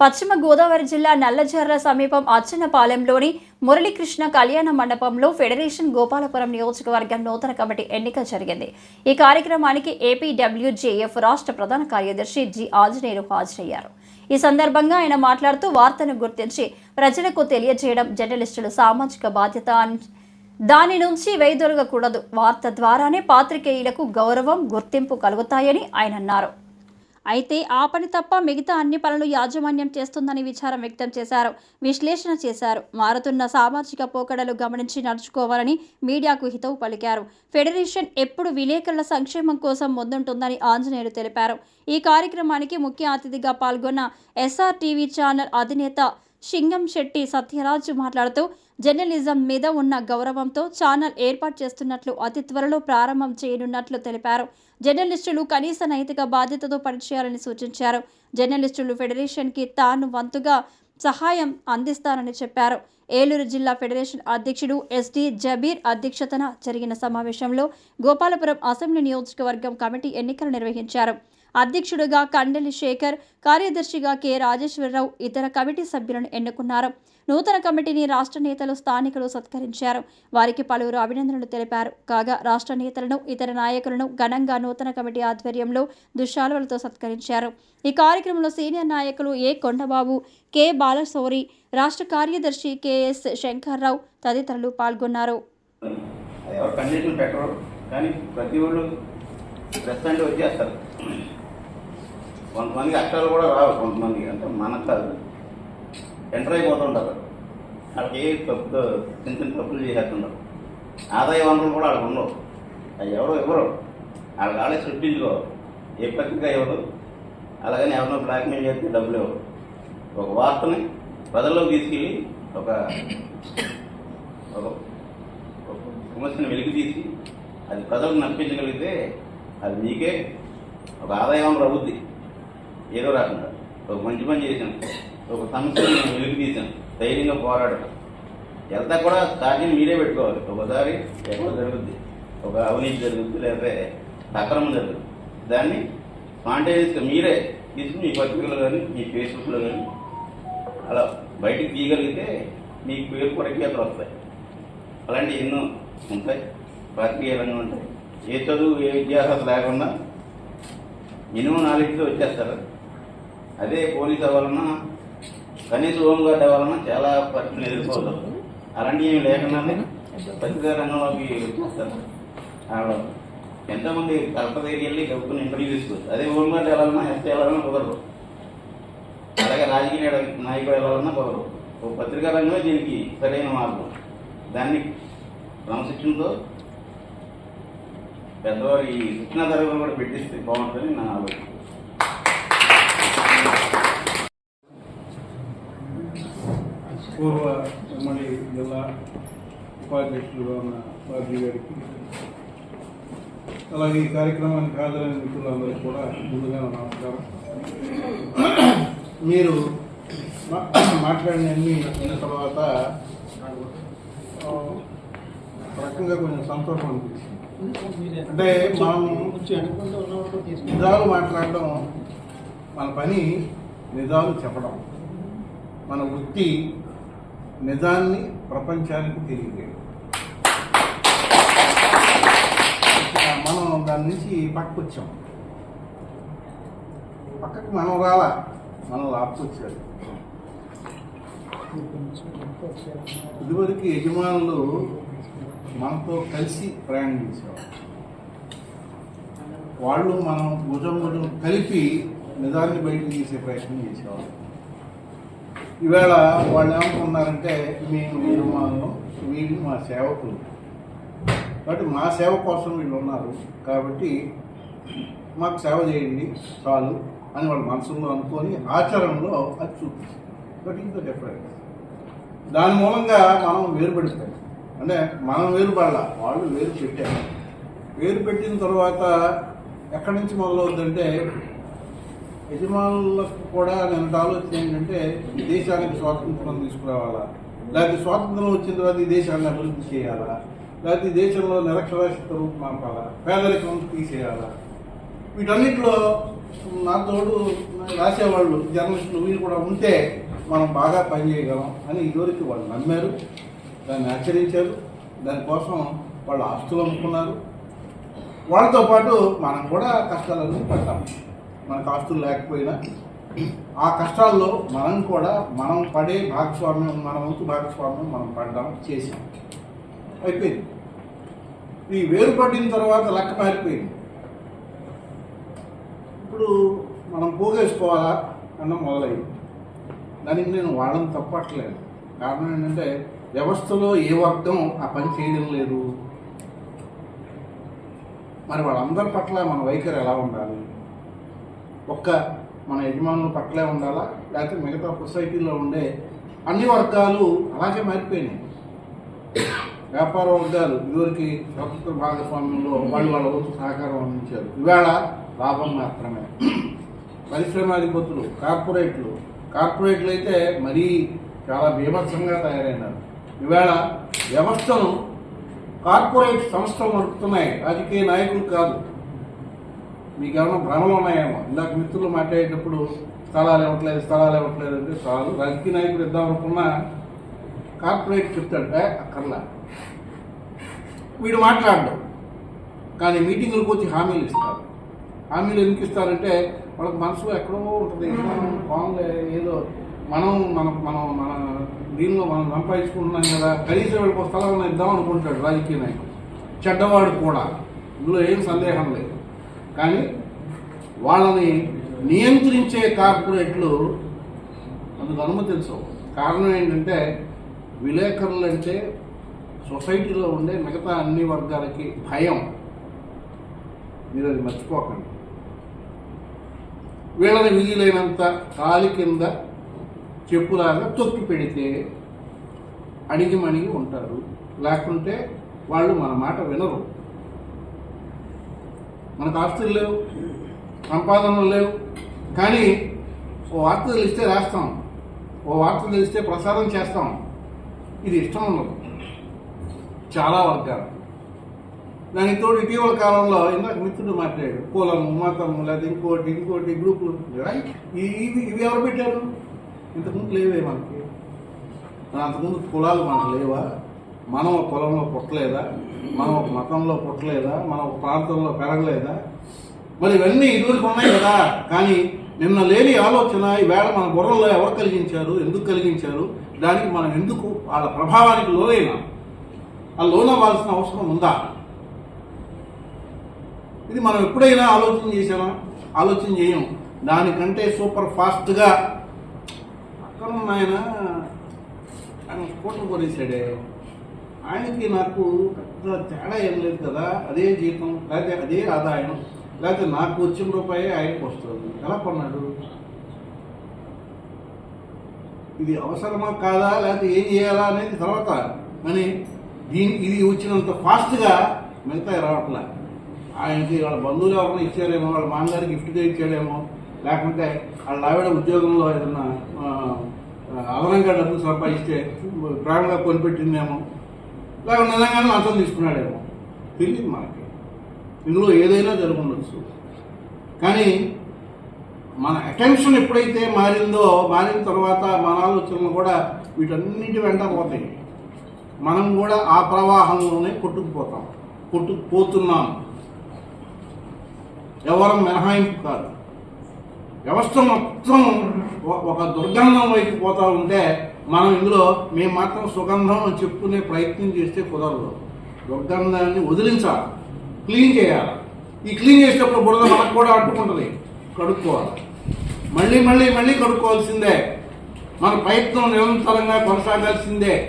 పశ్చిమ గోదావరి జిల్లా నల్లజర్ల సమీపం అచ్చనపాలెంలోని మురళీకృష్ణ కళ్యాణ మండపంలో ఫెడరేషన్ గోపాలపురం నియోజకవర్గం నూతన కమిటీ ఎన్నిక జరిగింది. ఈ కార్యక్రమానికి ఏపీడబ్ల్యూజేఎఫ్ రాష్ట్ర ప్రధాన కార్యదర్శి జి ఆంజనేయులు హాజరయ్యారు. ఈ సందర్భంగా ఆయన మాట్లాడుతూ వార్తను గుర్తించి ప్రజలకు తెలియజేయడం జర్నలిస్టుల సామాజిక బాధ్యత దాని నుంచి వైదొలగకూడదు వార్త ద్వారానే పాత్రికేయులకు గౌరవం గుర్తింపు కలుగుతాయని ఆయన అన్నారు. అయితే ఆ పని తప్ప మిగతా అన్ని పనులు యాజమాన్యం చేస్తుందని విచారం వ్యక్తం చేశారు. విశ్లేషణ చేశారు. మారుతున్న సామాజిక పోకడలు గమనించి నడుచుకోవాలని మీడియాకు హితవు పలికారు. ఫెడరేషన్ ఎప్పుడు విలేకరుల సంక్షేమం కోసం ముందుంటుందని ఆంజనేయులు తెలిపారు. ఈ కార్యక్రమానికి ముఖ్య అతిథిగా పాల్గొన్న ఎస్ఆర్ టీవీ ఛానల్ అధినేత సింగం శెట్టి సత్యరాజు మాట్లాడుతూ జర్నలిజం మీద ఉన్న గౌరవంతో ఛానల్ ఏర్పాటు చేస్తున్నట్లు అతి త్వరలో ప్రారంభం చేయనున్నట్లు తెలిపారు. జర్నలిస్టులు కనీస నైతిక బాధ్యతతో పనిచేయాలని సూచించారు. జర్నలిస్టులు ఫెడరేషన్కి తాను వంతుగా సహాయం అందిస్తానని చెప్పారు. ఏలూరు జిల్లా ఫెడరేషన్ అధ్యక్షుడు ఎస్డి జబీర్ అధ్యక్షతన జరిగిన సమావేశంలో గోపాలపురం అసెంబ్లీ నియోజకవర్గం కమిటీ ఎన్నికలు నిర్వహించారు. అధ్యక్షుడుగా కండెలి శేఖర్ కార్యదర్శిగా కె రాజేశ్వరరావు ఇతర కమిటీ సభ్యులను ఎన్నుకున్నారు. నూతన కమిటీని రాష్ట్ర నేతలు స్థానికులు సత్కరించారు. వారికి పలువురు అభినందనలు తెలిపారు. కాగా రాష్ట్ర నేతలను ఇతర నాయకులను ఘనంగా నూతన కమిటీ ఆధ్వర్యంలో దుశ్శాలువలతో సత్కరించారు. ఈ కార్యక్రమంలో సీనియర్ నాయకులు ఏ. కొండబాబు కె. బాలశౌరి రాష్ట్ర కార్యదర్శి కెఎస్ శంకర్రావు తదితరులు పాల్గొన్నారు. కండిషన్ పెట్టరు కానీ ప్రతి వచ్చేస్తారు. కొంతమందికి అక్షరాలు కూడా రావు కొంతమందికి అంటే మనకు కాదు. ఎంటర్ అయిపోతుంటారు. వాళ్ళకి ఏ చిన్న చిన్న తప్పులు చేసేస్తుంటారు. ఆదాయ వనరులు కూడా వాళ్ళకు ఉండవు. అవి ఎవరు ఇవ్వరు. వాళ్ళకి వాళ్ళే సృష్టించుకో. ఏ పత్రిక ఇవ్వరు అలాగని ఎవరినో బ్లాక్మెయిల్ చేస్తే డబ్బులు ఇవ్వరు. ఒక వార్తని ప్రజల్లోకి తీసుకెళ్ళి ఒక ఒక సమస్యను వెలికి తీసి అది ప్రజలకు నప్పించగలిగితే అది మీకే ఒక ఆదాయం అవుద్ది. ఏదో రకంగా. ఒక మంచి పని చేశాను ఒక సమస్యను వెలుగు వెలికి తీశాను. ధైర్యంగా పోరాడటం. ఎంత కూడా ఛార్జీని మీరే పెట్టుకోవాలి. ఒకసారి ఎక్కడ జరుగుద్ది. ఒక అవినీతి జరుగుద్ది లేకపోతే అక్రమం జరుగుద్ది. దాన్ని స్పాంటేనియస్గా మీరే తీసుకుని మీ పత్రికలో కానీ మీ ఫేస్బుక్లో కానీ అలా బయటికి తీయగలిగితే మీ పేరు కూడా అక్కడ వస్తాయి. అలాంటివి ఎన్నో ఉంటాయి. ప్రక్రియలన్నీ ఉంటాయి. ఏ చదువు ఏ విద్యార్హత లేకుండా మినిమం నాలెడ్జ్తో వచ్చేస్తారు. అదే పోలీస్ అవ్వాలన్నా కనీసం హోమ్ గార్డ్ అవ్వాలన్నా చాలా పరిస్థితులు ఎదుర్కోవాలి. అలాంటివి ఏమి లేకుండానే పత్రికా రంగంలోకి వచ్చేస్తారు ఆడ ఎంతమంది కలెక్టర్ దగ్గరికి వెళ్ళి గబుకుని ఇంటర్వ్యూ తీసుకోవచ్చు అదే హోమ్ గార్డ్ వెళ్ళాలన్నా ఎస్టీ వెళ్ళాలన్నా కుదరదు. అలాగే రాజకీయ నాయకుడు- వెళ్ళాలన్నా కుదరదు. ఒక పత్రికా రంగమే దీనికి సరైన మార్గం. దాన్ని క్రమశిక్షణతో పెద్దవారు ఈ శిక్షణ తరగతులు కూడా పెట్టిస్తే బాగుంటుందని నా ఆలోచన పూర్వ ఉమ్మడి జిల్లా ఉపాధ్యక్షులుగా ఉన్న బాబీ గారికి. అలాగే ఈ కార్యక్రమానికి హాజరైన మిత్రులందరికీ కూడా ముందుగా నమస్కారం. మీరు మా- మాట్లాడిన అన్ని తర్వాత రకంగా కొంచెం సంతోషం అనిపించింది అంటే మనం నిజాలు మాట్లాడడం మన పని నిజాలు చెప్పడం. మన వృత్తి నిజాన్ని ప్రపంచానికి తెలియజేయడం. మనం దాని నుంచి పక్కకు వచ్చాం. పక్కకు మనం రాలా? మనం లాక్కొచ్చారు ఇదివరకు యజమానులు మనతో కలిసి ప్రయాణం చేసేవారు వాళ్ళు మనం భుజం భుజం కలిపి నిజాన్ని బయటకు తీసే ప్రయత్నం చేసేవాళ్ళు ఈవేళ వాళ్ళు ఏమనుకున్నారంటే మేము మీరు మాను వీళ్ళు మా సేవకులు. కాబట్టి మా సేవ కోసం వీళ్ళు ఉన్నారు. కాబట్టి మాకు సేవ చేయండి చాలు అని వాళ్ళ మనసులో అనుకొని ఆచరణలో అది చూపిస్తుంది బట్ ఇంకో డిఫరెన్స్. దాని మూలంగా మనం వేరుపడిపోయాం. అంటే మనం వేరుపడాల వాళ్ళు వేరు పెట్టారు. వేరు పెట్టిన తర్వాత ఎక్కడి నుంచి మొదలవుతుందంటే యజమానులకు కూడా నేను ఆలోచన ఏంటంటే దేశానికి స్వాతంత్రం తీసుకురావాలా? లేకపోతే స్వాతంత్రం వచ్చిన తర్వాత ఈ దేశాన్ని అభివృద్ధి చేయాలా? లేకపోతే దేశంలో నిరక్షరాస్యత రూపుమాపాలా పేదరికం తీసేయాలా? వీటన్నిటిలో నా తోడు రాసేవాళ్ళు జర్నలిస్టులు వీళ్ళు కూడా ఉంటే మనం బాగా పనిచేయగలం అని ఇదివరకు వాళ్ళు నమ్మారు. దాన్ని ఆచరించారు. దానికోసం వాళ్ళు ఆస్తులు అమ్ముకున్నారు. వాళ్ళతో పాటు మనం కూడా కష్టాలన్నీ పడ్డాము మనకు ఆస్తులు లేకపోయినా ఆ కష్టాల్లో మనం కూడా మనం పడే భాగస్వామ్యం మన వంతు భాగస్వామ్యం మనం పడ్డాం చేసాం. అయిపోయింది. ఈ వేరు పడిన తర్వాత లెక్క మారిపోయింది. ఇప్పుడు మనం పోగేసుకోవాలా అన్న మొదలైంది. దానికి నేను వాళ్ళని తప్పట్లేదు. కారణం ఏంటంటే వ్యవస్థలో ఏ వర్గం ఆ పని చేయడం లేదు. మరి వాళ్ళందరి పట్ల మన వైఖరి ఎలా ఉండాలి? ఒక్క మన యజమానుల పట్లే ఉండాలా? లేకపోతే మిగతా సొసైటీలో ఉండే అన్ని వర్గాలు అలాగే మారిపోయినాయి. వ్యాపార వర్గాలు ఇదివరకు స్వతంత్ర భాగస్వామ్యంలో వాళ్ళు వాళ్ళ వంతు సహకారం అందించారు. ఇవాళ లాభం మాత్రమే. పరిశ్రమాధిపతులు కార్పొరేట్లు. కార్పొరేట్లు అయితే మరీ చాలా బీభత్సంగా తయారైనారు. ఇవాళ వ్యవస్థను కార్పొరేట్ సంస్థలు నడుపుతున్నాయి. రాజకీయ నాయకులు కాదు. మీకు ఏమైనా భ్రమలు ఉన్నాయేమో? ఇందాక మిత్రులు మాట్లాడేటప్పుడు స్థలాలు ఇవ్వట్లేదు స్థలాలు ఇవ్వట్లేదు అంటే చాలు. రాజకీయ నాయకుడు ఇద్దాం అనుకున్నా కార్పొరేట్ చెప్తాడే అక్కర్లా. వీడు మాట్లాడడం. కానీ మీటింగులకు వచ్చి హామీలు ఇస్తారు. హామీలు ఎందుకు ఇస్తారంటే వాళ్ళకి మనసులో ఎక్కడో ఉంటుంది. మనం బాగుంది ఏదో మనం మన మనం మన దీనిలో మనం సంపాదించుకుంటున్నాం కదా. కనీసం వీళ్ళకి ఒక స్థలం ఇద్దాం అనుకుంటాడు రాజకీయ నాయకుడు. చెడ్డవాడు కూడా. ఇందులో ఏం సందేహం లేదు. కానీ వాళ్ళని నియంత్రించే కార్పొరేట్లు అందుకు అనుమతించవు కారణం ఏంటంటే విలేకరులు అంటే సొసైటీలో ఉండే మిగతా అన్ని వర్గాలకి భయం. మీరు అది మర్చిపోకండి. వీళ్ళని వీలైనంత కాలి కింద చెప్పులాగా తొక్కి పెడితే అడిగి మణిగి ఉంటారు. లేకుంటే వాళ్ళు మన మాట వినరు. మనకు ఆస్తులు లేవు సంపాదనలు లేవు. కానీ ఓ వార్త తెలిస్తే రాస్తాం. ఓ వార్త తెలిస్తే ప్రసారం చేస్తాం. ఇది ఇష్టం ఉండదు. చాలా వర్గాలు. దానికి తోడు ఇటీవల కాలంలో ఇందాక మిత్రుడు మాట్లాడాడు. కులం మతము లేదా ఇంకోటి ఇంకోటి గ్రూపులు రైట్ ఇవి ఇవి ఎవరు పెట్టారు? ఇంతకుముందు లేవే మనకి. అంతకుముందు కులాలు మనకు లేవా? మనం ఒక కులంలో పుట్టలేదా? మనం ఒక మతంలో పుట్టలేదా? మనం ఒక ప్రాంతంలో పెరగలేదా? మరి ఇవన్నీ ఇదివరకు ఉన్నాయి కదా. కానీ నిన్న లేని ఆలోచన ఈవేళ మన బుర్రలో ఎవరు కలిగించారు? ఎందుకు కలిగించారు? దానికి మనం ఎందుకు వాళ్ళ ప్రభావానికి లోనైనా? ఆ లోనవ్వాల్సిన అవసరం ఉందా? ఇది మనం ఎప్పుడైనా ఆలోచన చేసామా ఆలోచన చేయం. దానికంటే సూపర్ ఫాస్ట్గా అక్కడ ఉన్నాయన ఆయన ఆయన స్కూటర్ కొనేసాడే. ఆయనకి నాకు పెద్ద తేడా ఏం లేదు కదా అదే జీతం లేకపోతే అదే ఆదాయం లేకపోతే నాకు వచ్చిన రూపాయే ఆయనకు వస్తుంది. ఎలా కొన్నాడు? ఇది అవసరమా కాదా లేకపోతే ఏం చేయాలా అనేది తర్వాత. కానీ దీని ఇది వచ్చినంత ఫాస్ట్గా మిగతా రావట్లే. ఆయనకి వాళ్ళ బంధువులు ఎవరైనా ఇచ్చారేమో వాళ్ళ మామగారు గిఫ్ట్గా ఇచ్చాడేమో లేకుంటే వాళ్ళ ఆవిడ ఉద్యోగంలో ఏదన్నా అదనంగా డబ్బులు సంపాదిస్తే ప్రాణంగా కొనిపెట్టిందేమో లేక నిజంగానే అర్థం తీసుకున్నాడేమో. తెలియదు మనకి. ఇందులో ఏదైనా జరుగుండొచ్చు. కానీ మన అటెన్షన్ ఎప్పుడైతే మారిందో మారిన తర్వాత మన ఆలోచనలు కూడా వీటన్నిటి వెంట పోతాయి. మనం కూడా ఆ ప్రవాహంలోనే కొట్టుకుపోతాం. కొట్టుకుపోతున్నాం. ఎవరం మినహాయింపు కాదు. వ్యవస్థ మొత్తం ఒక దుర్గంధం వైపు పోతా ఉంటే మనం ఇందులో మేము మాత్రం సుగంధం అని చెప్పుకునే ప్రయత్నం చేస్తే కుదరదు. దుర్గంధాన్ని వదిలించాలి. క్లీన్ చేయాలి. ఈ క్లీన్ చేసేటప్పుడు బురద మనకు కూడా అంటుకుంటుంది. కడుక్కోవాలి. మళ్ళీ మళ్ళీ మళ్ళీ కడుక్కోవాల్సిందే. మన ప్రయత్నం నిరంతరంగా కొనసాగాల్సిందే.